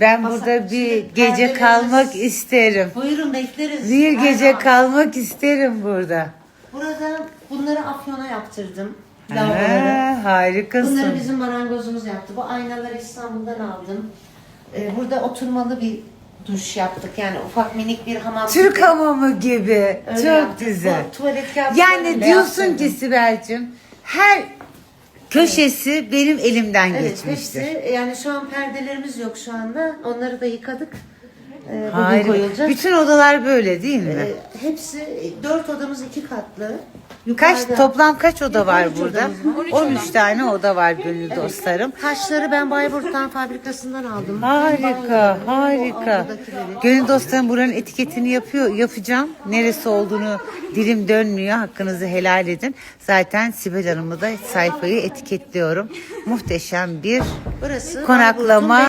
Ben Masa- burada bir gece perdelerimiz- kalmak isterim. Buyurun bekleriz. Bir Her gece zaman. kalmak isterim burada. Burada bunları afyona yaptırdım. Lavaboları. Ha, harikasın. Bunları bizim marangozumuz yaptı. Bu aynaları İstanbul'dan aldım. Ee, burada oturmalı bir duş yaptık. Yani ufak minik bir hamam. Türk gibi. hamamı gibi. Öyle Çok yaptık. güzel. Bu tuvalet kağıtlarını Yani diyorsun ki. Sibel'cim her köşesi benim elimden Evet geçmiştir. hepsi yani şu an perdelerimiz yok şu anda. Onları da yıkadık. Bugün Harika. koyulacak. Bütün odalar böyle değil mi? Ee, hepsi dört odamız iki katlı. Kaç Yukarıda- toplam kaç oda var 13 burada? odamız var. 13 tane oda var gönül dostlarım. Taşları ben Bayburt'tan fabrikasından aldım. Harika, harika. Gönül dostlarım buranın etiketini yapıyor, yapacağım. Neresi olduğunu dilim dönmüyor. Hakkınızı helal edin. Zaten Sibel Hanım'ı da sayfayı etiketliyorum. Muhteşem bir Burası konaklama